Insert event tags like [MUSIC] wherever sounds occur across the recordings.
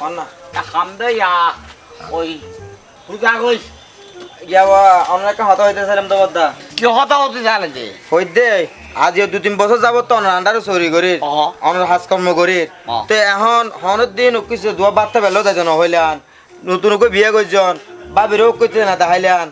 হন না হাম দে ইয়া ওই পূজা কই ইয়াবা অন্য একটা হতা হইতেছিলাম তো বদ্দা। কি হতা হতে জানে যে? হই দে আজ দু তিন বছর যাব তো আন্ডারে চুরি করি অ। অনার হাজ কর্ম করি তো এখন হনের দিন কিছু দোয়া বার্তা বেলো তাই হইলান নতুন করে বিয়ে করছেন করতে না তাহাইলান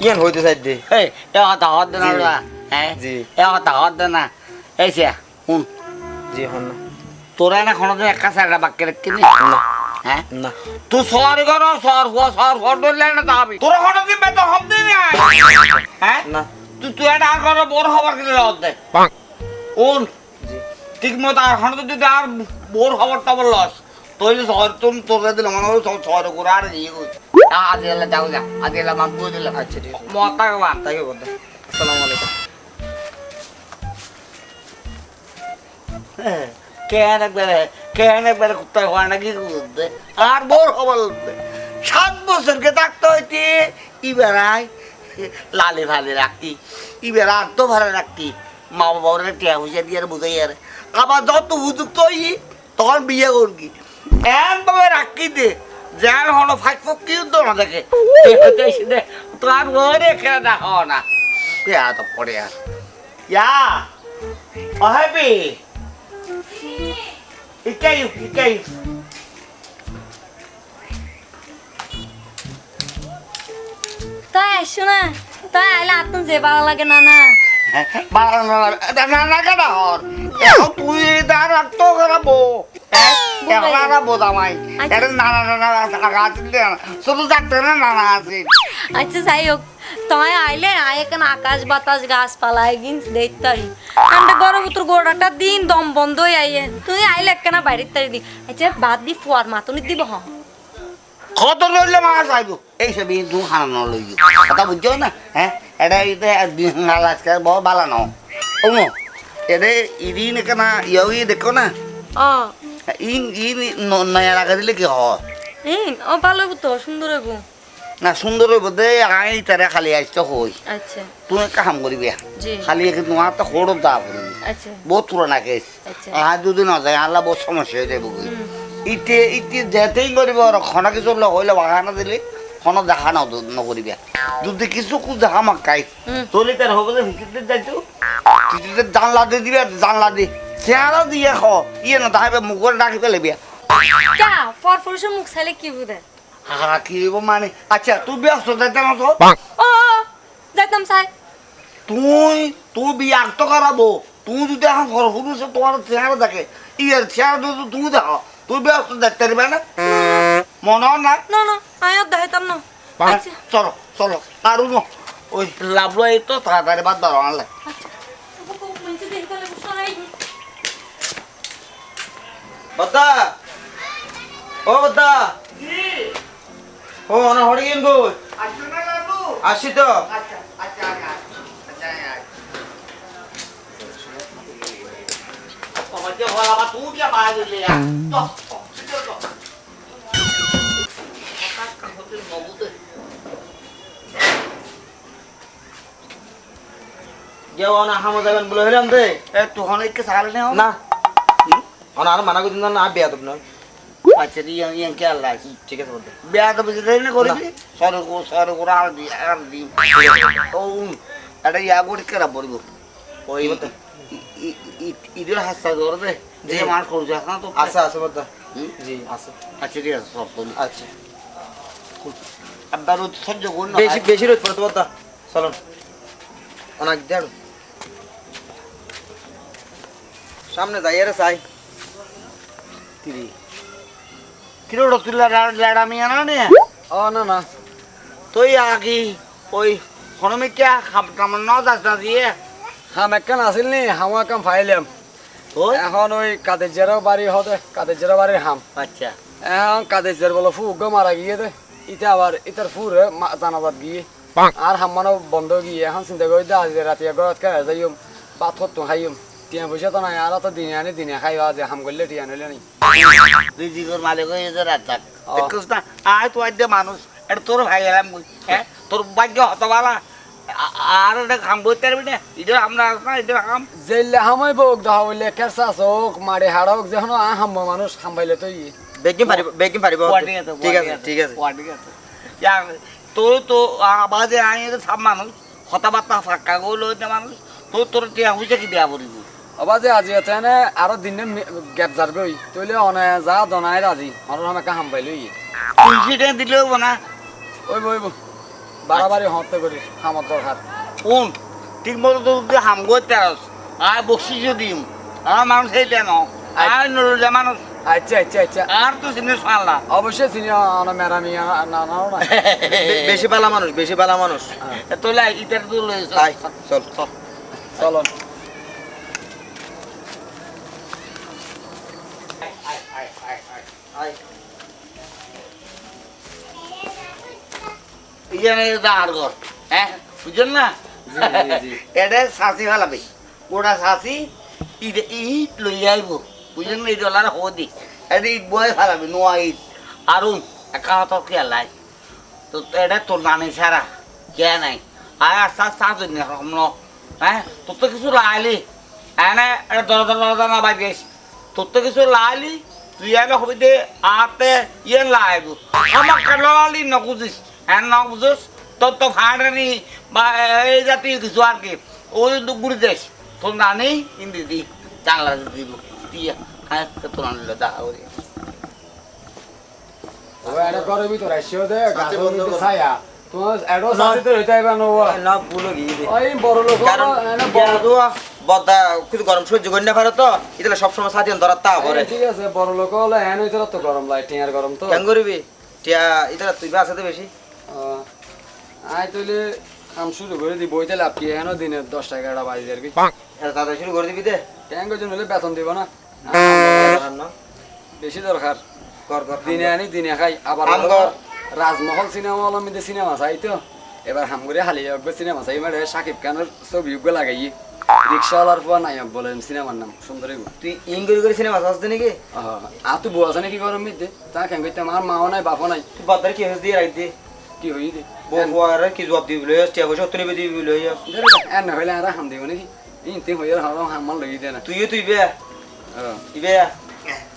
ইয়ান হইতে চাই দে। এই এ হতা হত না। হ্যাঁ জি। এ হতা হত না। এই সে শুন। জি হন না। তোরা না দিন একা সাইডা বাক্যে রেখে না। হ্যাঁ? না। তুই সর করো সর হুয়া সর ঘর ধরলে না তাবি তোরা কোনো দিন বেতো হব দিন হ্যাঁ? না। তুই তুই এটা আর করো বড় হবার কিনে হতে কোন জি ঠিক মতো আর হন যদি আর বোর খবর টবর লস তুই যে শহর তুমি তোরে দিলে মনে হয় সব শহরে করে আর ইয়ে করছি আজ এলে যাও যা আজ এলে মাপ করে দিলাম আচ্ছা, ঠিক আছে। মতা তাকে বদ্দা আসসালামু আলাইকুম। কেন একবারে কেন একবারে কুত্তায় হয় নাকি করতে আর বোর খবর উঠবে সাত বছরকে থাকতে হইতে ইবেড়াই লালে ভালে রাখতি ইবেড়া আর তো রাখতি মা বাবা টিয়া হুসে দিয়ে বুঝাই আর। আবার যত হুজুক তুই তখন বিয়ে করবি। এমন ভাবে রাখি দে যার হলো ফাইভ কি না দেখে। তোর ঘরে খেলা দেখা না। পেয়া তো পড়ে আর। ইয়া ও হ্যাপি Ikayo, ikayo. তাই আসছো না তাই আইলে আত্ম যে ভালো লাগে না না darat to ka na bo. Eh, kaya ka na bo tamay. Kaya nana nana sa kakasin din. Sulo sakto na nana asin. আচ্ছা যাই হোক তোমায় আইলে আয় এখানে আকাশ বাতাস গাছপালা এগিন দেখতারি আমরা গরবতর গোড়াটা দিন দম বন্ধ হয়ে আইয়ে। তুই আইলে একখানা বাইরের তারি দি। আচ্ছা বাদ দি ফুয়ার মাতনি দিব হ। কত লইলে মাছ আইব? এই সব দু হানা লইব কথা বুঝছ না? হ্যাঁ? এটা এটা আজকে বহু ভালো নাও ওমো এটা ইদিন কেনা ইয়ে ইয়ে দেখো না? ও ইন ইন নয়া লাগা দিলে কি হয়? এই ও ভালো তো সুন্দর হইব। না সুন্দর হইব দে আই তারা খালি আসতে হই। আচ্ছা। তুই কাম করবি খালি তোমার তো দা করবি বহুত পুরানা কেস আর দুদিন যায় আল্লাহ বহুত সমস্যা হয়ে যাবে। ইতে ইতে যেতেই করিব আর খনা কিছু হইলে বাগানা দিলে খনো দেখা নাও নকরিবি। যদি কিছু কু দেখা মাকাই। তোলে তার হবে যে ভিতরে যাইতো ভিতরে জানলা দিয়ে দিবি জানলা দি চেহারা দিয়ে খ ইয়ে না তাহাবে মুখের ডাকি পেলে বিয়া ফর মুখ চাইলে কি বুঝে হা কি হইব মানে? আচ্ছা তুই ব্যস্ত যাইতে না তো ও যাইতাম চাই। তুই তুই বিয়া তো করাবো। তুই যদি এখন ঘর হুদুছে তোমার চেহারা দেখে। ইয়ের চেহারা যদি তুই দেখো তুই ব্যস্ত দেখতে পারবে না? মনে হয় না? না না আয় আর দেখাইতাম না। আচ্ছা। চলো চলো। আর উনো ওই লাভলো এই তো তাড়াতাড়ি বাদ ধরো আনলে। বদ্দা! ও বদ্দা! ও অনা হড়ি গেন গো আসি তো। তুই যাবেন বলে হইলাম দে। একটু সাল নেও না। অনা আর মানা করছেন না বিয়া তো না আচ্ছা ইয়াং কে আল্লাহ ঠিক আছে বদ্দা বিয়া তো না করবি আর দি আর দি। ও এটা ইয়া করে কেরা পড়ব? ওই বলতে? হাসা ধরে দে যে জি। করছে না তো। আছে আছে বদ্দা জি আছে। আচ্ছা ঠিক আছে সব বলি। আচ্ছা। আপনার সহ্য করুন বেশি বেশি রোদ পড়ে তো বদ্দা অনেক দেড়। সামনে যাই আরে চাই। কিরো তুলা লাড়া মিয়া না নে? ও না না। তুই আগে ওই হনমে কে খাপ কামন ন দাস না দিয়ে? হাম একখান আসিল নি হামা কাম ফাইলাম। ওই এখন ওই কাদের জেরো বাড়ি হতে কাদের জেরো বাড়ির হাম। আচ্ছা। এখন কাদেশের বলে ফু গো মারা গিয়ে দে। ইটা আবার ইটার ফুরে জানাজাত গিয়ে। আর হাম্মানো বন্ধ গিয়ে এখন চিন্তা করি দে আজ রাতে ঘরত খাই যাইম ভাত খাইম টিয়া পয়সা তো নাই আর তো দিনে আনি দিনে খাই যে হাম করলে টিয়া নইলে নাই। তুই জিগর মালিক হয়ে যে রাত থাক ও। না আয় তো আজ মানুষ। এটা তোর ভাই এলাম হ্যাঁ? তোর ভাগ্য হতবালা। আর এটা খাম বইতে পারবি না? এটা আমরা না এটা খাম জেলে হামাই বোক দেখা হইলে কেরসা চোখ মারে হাড়ক যখন আ হাম্ম মানুষ খাম্বাইলে তো ই বেকিং পারিব বেকিং পারিব কোয়াটি আছে ঠিক আছে ঠিক আছে। ইয়া, তোর তো আবাজে আই তো সব মানুষ। হতাবার্তা ফাঁকা গেলো মানুষ। তোর তোর টিয়া হয়েছে কি দেয়া পড়িব? অবা যে আজি আছে না আরও দিনে গ্যাপ যার গই তইলে অনে যা দনাই রাজি আর হামে কা হাম্বাইলে ই তুই সেটা দিলেও না? ওই বই বাড়াবাড়ি হতে করি হামত দরকার কোন ঠিক মতো তোর যদি হাম করতে আস আর বকশিসও দিম আর মানুষ সেইটা ন আর নড়লে মানুষ আচ্ছা আচ্ছা আচ্ছা আর তো জিনিস পাল্লা অবশ্যই চিনি অন মেরামি না না বেশি পালা মানুষ বেশি পালা মানুষ তোলা ইটার তো চল। চল। চলো ইয়ানে দাঁড় ঘর হ্যাঁ? বুঝছেন না। এটা শাসি ফেলাবে ওটা শাসি ইট ইট লই আইব বুঝছেন না? এই ডলার হদি এটা ইট বয়ে ফেলাবে নোয়া ইট। আরুন একা হাতর কে লাই। তো এটা তোর নানি সারা কে নাই? আয় আস্তে আস্তে আসুন না। হ্যাঁ? তোর তো কিছু লাইলি। হ্যাঁ না এটা দরজা দরজা না তোর তো কিছু লাইলি তুই আগে হবি দে আতে ইয়ে লাইব। আমার কালি নকুজিস? হ্যাঁ নকুজিস তোর তো ফাঁড়ানি বা এই জাতীয় কিছু আর কি। ওই দুগুড়ি দেশ তোর হিন্দি দি চাংলা দিব। দিয়া হ্যাঁ তোর নানি দেখা করি ও এটা করে ভিতর আসিও দে গাছ বন্ধ মধ্যে কর। ছায়া। তোমার এডো সাথে তো হইতে আইবা নো না ভুলো গিয়ে দে। ওই বড় লোক কারণ এনে বড় বড় বদা কিছু গরম সহ্য করি না পারো তো। এটা সবসময় সাথী ধরার তা করে ঠিক আছে বড় লোক হলে এন হইতে তো গরম লাই টিয়ার গরম তো। কেন করবি? টিয়া এটা তুই বা আছে তো বেশি। আই তইলে কাম শুরু করে দি বইতে লাভ কি এনো দিনে দশ টাকা একটা বাজি আর কি। এটা তাড়াতাড়ি শুরু করে দিবি দে। ট্যাঙ্ক জন হলে বেতন দিব না? না, বেশি দরকার। কর কর দিনে আনি দিনে খাই। আবার। রাজমহল সিনেমা হল মধ্যে সিনেমা চাই তো এবার হামগুড়ি হালি অজ্ঞ সিনেমা চাই মানে সাকিব খানের ছবি অজ্ঞ লাগাই। রিক্সাওয়ালার পর নায়ক বলেন সিনেমার নাম সুন্দরী তুই ইং করে করে সিনেমা আসতে নাকি? আর তুই বউ আছে নাকি গরম মিদ্দে তা কেন করতে আমার মাও নাই বাপও নাই। তুই বাদার কি দিয়ে রাখ দে। কি হই দে বউ ফুয়ার কি জবাব দিবি লই টিয়া পয়সা তুই নিবি দিবি লই এর না হইলে আর হাম দিব নাকি ইনতে হই আর হাম হামান লগি দে না তুইও তুই বে আহ, ইবে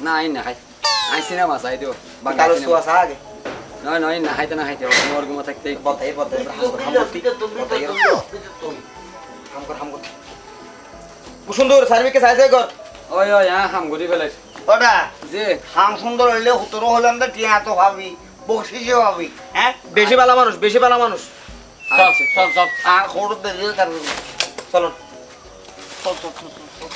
না আইন না খাই আই সিনেমা চাই দিও বাংলা কালো। সুয়াসা আগে নয় নয় না খাইতে না খাইতে তোমার গুমা থাকতে বতাই বতাই হাম করতি হাম কর হাম কর খুব সুন্দর সার্ভিকে সাইজ কর ওই ওই হাম করি ফেলাই ওটা যে হাম সুন্দর হইলে হুতরো হলাম তো টিয়া তো ভাবি বকশিসও ভাবি হ্যাঁ? বেশি ভালো মানুষ বেশি ভালো মানুষ। চল চল চল আর খড় দিয়ে তার চলো। চল চল চল চল, চল।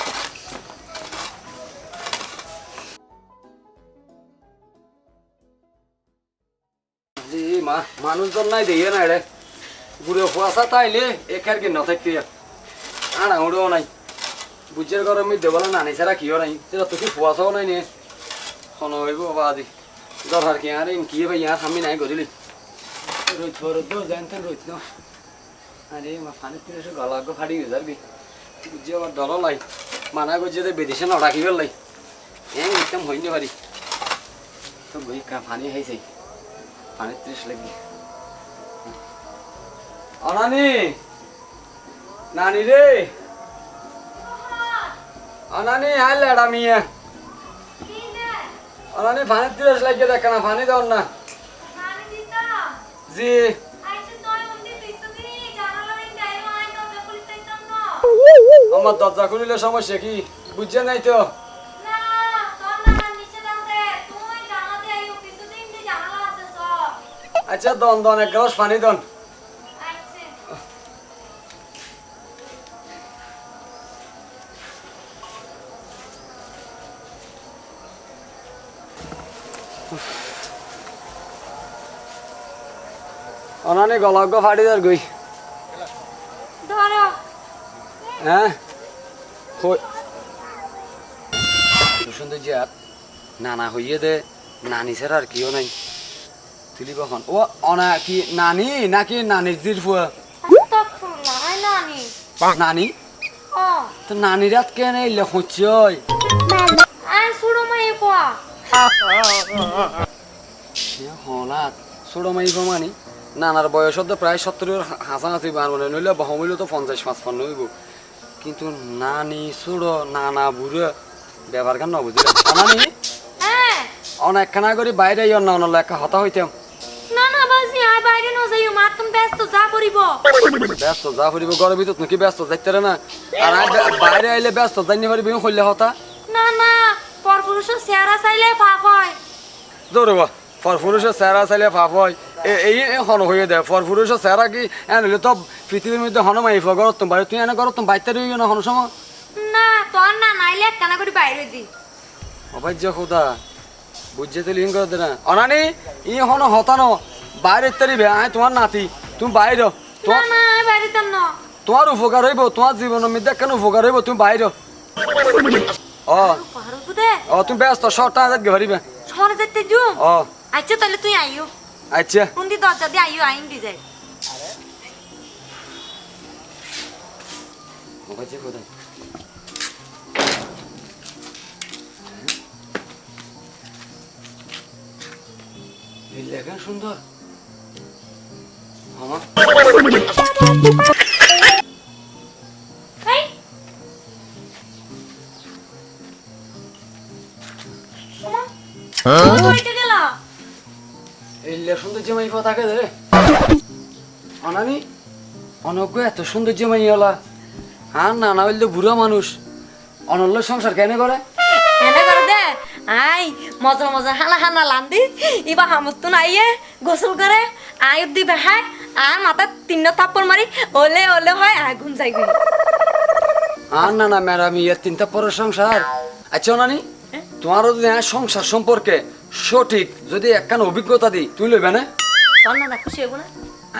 জি মা মানুষজন নাই দিয়ে না রে বুড়ো ফুয়াশা তাইলে একার কি নথাকতে আনা উড়েও নাই। বুঝের গরম মধ্যে বলে নানি ছাড়া কিও নাই। তেরা তো কি ফুয়াশাও নাই নিয়ে খন হইব বাবা আজি দরকার কি আর কি ভাই ইয়ার আমি নাই গদিলি রোজ বড় তো জানতেন রোজ ন আরে মা ফানি তিরে সে গলা গো ফাড়ি গেছে আর কি বুঝে আবার ডর লাই মানা করছে যে বেদিছে না ফেললাই হ্যাঁ একদম হইনি পারি তো বই ফানি হয়েছে পানি ত্রিশ লাগবে অনানি নানি রে অনানি হাই লেডা মিয়া অনানি পানি ত্রিশ লাগবে দেখ না পানি দাও না? জি। আমার দরজা খুলিলে সমস্যা কি বুঝছে নাই তো? আচ্ছা দন দন এক গ্লাস পানি দন। অনানি গলগ্গ ফাড়ি দার গই। ধরো। হ্যাঁ? সুন্দর জিয়াত নানা হইয়ে দে নানি ছাড়া আর কেউ নাই। তুলি কখন? ও অনা কি নানি নাকি নানির জির ফুয়া? নানি। নানি? তো নানির রাত কেন এলে খুঁজছি আই সুড়ো মাই হলাত। ছোট মাই মানি? নানার বয়স তো প্রায় সত্তরের হাসাহাসি বার মানে নইলে বহমিল তো পঞ্চাশ পাঁচপান্ন হইব। কিন্তু নানি ছোট নানা বুড়ো ব্যবহার কেন বুঝি? নানি? অনেক খানা করে বাইরে ইয় না অনলে একটা হতা হইতাম। না না বাজি আই বাইরে ন যাইও মাতম ব্যস্ত যা করিব। ব্যস্ত যা ভিতর নাকি ব্যস্ত যাইতে না? আর বাইরে আইলে ব্যস্ত যাইনি পারিবি হইলে হতা? না না পরপুরুষের চেহারা চাইলে পাপ হয়। দৌড়বা ফরফুরুষের চেহারা চাইলে ফাপ হয়। এই হন হয়ে দেয় ফরফুরুষের চেহারা কি এনলে তো পৃথিবীর মধ্যে হন মাইফ ঘর তুমি বাইরে তুই এনে ঘর তুমি বাইতে রইও না হন সময়? না তোর না নাইলে করে বাইরে দি। অবাজ্য খোদা বুঝছে তো লিঙ্গ করে না। অনানি ই হন হতানো বাইরে তারিবে আয় তোমার নাতি তুমি বাইর। তোমার না আই বাইরে ন। তোমার উপকার হইব তোমার জীবনের মধ্যে কেন উপকার হইব তুমি বাইর। ও তুমি ব্যস্ত শহরে যেতে জুম ও আচ্ছা তাহলে তুই আইও। আচ্ছা। কোনদি দরজা দিয়ে আইও আইন দি খোদা এই লেখা সুন্দর। আমার সুন্দর জামাই পা থাকে রে। অনানি অনজ্ঞ এত সুন্দর জামাই হলা হ্যাঁ না না হইলে বুড়া মানুষ অনল্য সংসার কেন করে? এনে করে দে? আই মজা মজা হানা হানা লান্দি। ইবা হামতুন আইয়ে গোসল করে আই দিবে হাই আর মাথা তিনটা থাপ্পড় মারি ওলে ওলে হয় আই ঘুম যাই গই আর না না ম্যাডাম ইয়ের তিনটা পরের সংসার। আচ্ছা অনানি তোমারও যদি সংসার সম্পর্কে সঠিক। যদি একখান অভিজ্ঞতা দিই তুই লইবে না। তোর না না খুশি হইব না?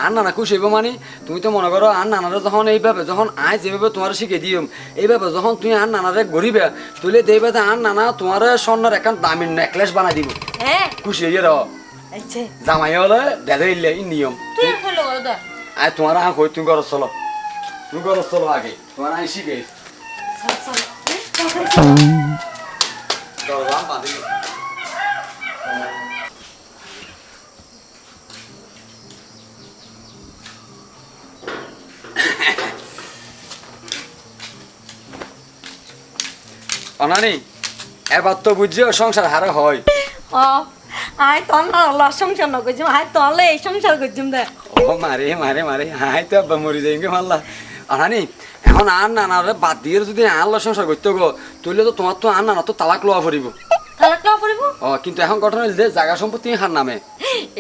আর নানা খুশি হইব মানে তুমি তো মনে করো আর নানারা যখন এইভাবে যখন আয় যেভাবে তোমার শিখে দিম এইভাবে যখন তুই আর নানারে গরিবে তুলে দেবে যে আর নানা তোমার স্বর্ণের এখন দামি নেকলেস বানাই দিব। হ্যাঁ খুশি হইয়ে রহ। আচ্ছা। জামাই হলে দেদে ইলে ই নিয়ম। তুই হইল করে দে আয় তোমার আহ কই তুমি ঘর চলো। তুমি ঘর চলো আগে। তোমার আয় শিখে। চল চল। অনানি এবার তো বুঝছ সংসার হারে হয়। ও আই তোর না আল্লাহ সংসার না কইছিম আই তোরলে এই সংসার কইছিম দে। ও মারে মারে মারে হাই তো আব্বা মরি যাইগে মারলা আনানি এখন আর নানারে বাদ দিয়ে যদি আল্লাহ সংসার করতে গো তুইলে তো তোমার তো আর নানা তো তালাক লওয়া পড়িব। তাহলে ক্লা পড়িব? ও কিন্তু এখন ঘটনা হইল যে জায়গা সম্পত্তি হার নামে।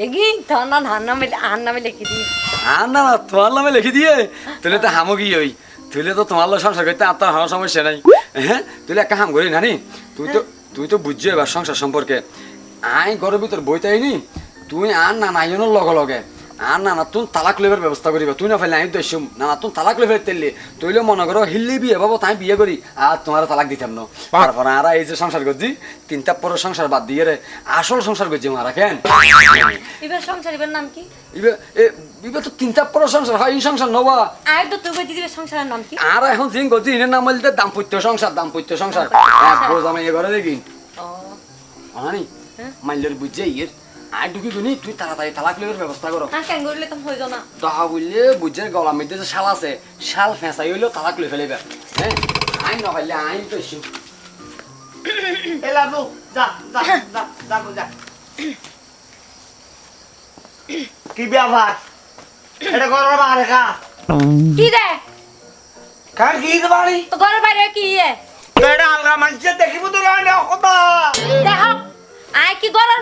এগি তোর না ধান নামে আর নামে লিখি দি আর না না তোমার নামে লিখে দিয়ে তুইলে তো হামগি হই। তুইলে তো তোমার সংসার করতে আর হার সমস্যা নাই। হ্যাঁ তুইলে একটা হাম করি নানি। তুই তো তুই তো বুঝছ এবার সংসার সম্পর্কে। আই ঘরের ভিতর বইতে নি তুই আর না নাইজনের লগে লগে। আর না না তুই তালাক লেবার ব্যবস্থা করিবা। তুই না ফেলে আমি তো এসুম। না না তালাক লেবার তেললে তুইলে মনে করো হিল্লি বিয়ে বাবা তাই বিয়ে করি আর তোমার তালাক দিতাম না। তারপর আর এই যে সংসার করছি তিনটা পরে সংসার বাদ দিয়ে রে আসল সংসার করছি মারা কেন? এবার সংসার এবার নাম কি? ইবে এ ইবে তো তিনটা পরে সংসার হয় এই সংসার নবা। আর তো তুই সংসারের নাম কি? আর এখন জিন গজি ইনের নাম বলতে দাম্পত্য সংসার দাম্পত্য সংসার। এক বোঝ আমি এ ঘরে দেখি। ও। অনানি হ্যাঁ? মাইলের ইয়ের। আয় ঢুকি গুনি তুই তাড়াতাড়ি তালাক লেবার ব্যবস্থা করো। আর কেন করলে তো হইল না। দহা বললে বুঝছে গলার মধ্যে যে শাল আছে শাল ফেঁসাই হইলেও তালাক লই ফেলেবে হ্যাঁ? আই নহলে আই তো এসু এ লালু যা যা যা যা যা। কি ব্যাপার? এটা করো খা। কি দে কি বাড়ি? তো ঘরের বাইরে কি এটা আলগা মানুষের দেখিব তো না কথা দেখ আয় কি ঘরের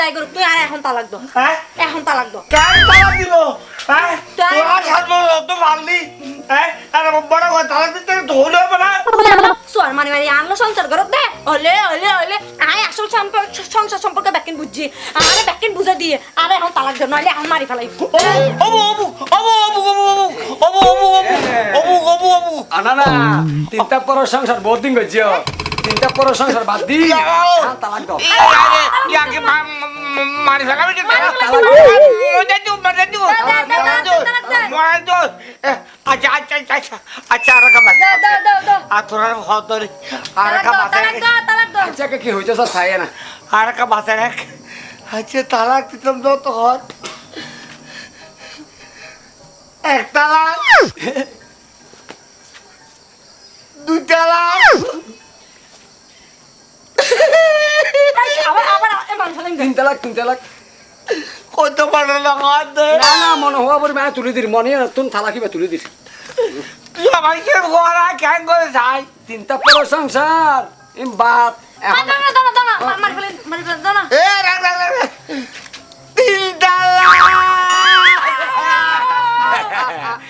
যাই করুক তুই আর এখন তালাক দো। হ্যাঁ? এখন তালাক দো। কেন তালা দিল হ্যাঁ? তাই- তোরা সাত বছর তো মারলি হ্যাঁ? আর বড় কথা তালা দিতে হবে না? সোয়ার মানে মানে আনলো সংসার করত দে। হলে হলে হলে। আয় আসল সম্পর্ক সংসার সম্পর্কে ব্যাকিন বুঝছি। আরে ব্যাকিন বুঝে দিয়ে। আরে এখন তালাক দো নইলে এখন মারি ফেলাই। অবু অবু অবু অবু অবু অবু অবু অবু অবু অবু অবু আনা না তিনটা পর সংসার বহুত দিন করছি চিন্তা করো সংসার বাদ দি হ্যাঁ, তালাক মারি ফেলাবি আচ্ছা আচ্ছা আচ্ছা আচ্ছা আর কাম আর তোর আর কাম আচ্ছা, কি হইছে স্যার? ছাই না। আর কাম আছে রাখ। আচ্ছা তালাক তো তোর। এক দুই তালাক। আবার আবার এ মারি ফেলাই তিন তালাক তিন তালাক কত পারো না হাত না না মনে হওয়া পরে মানে তুলে দির মনে তুন থালা কিবা তুলে দির। তুই আমাকে ঘোরা কেন করে যাই তিনটা পর সংসার এম বাদ এখন দাও না না না মারি ফেলাই মারি ফেলাই না এ রাখ রাখ রাখ। তিন তালাক [LAUGHS]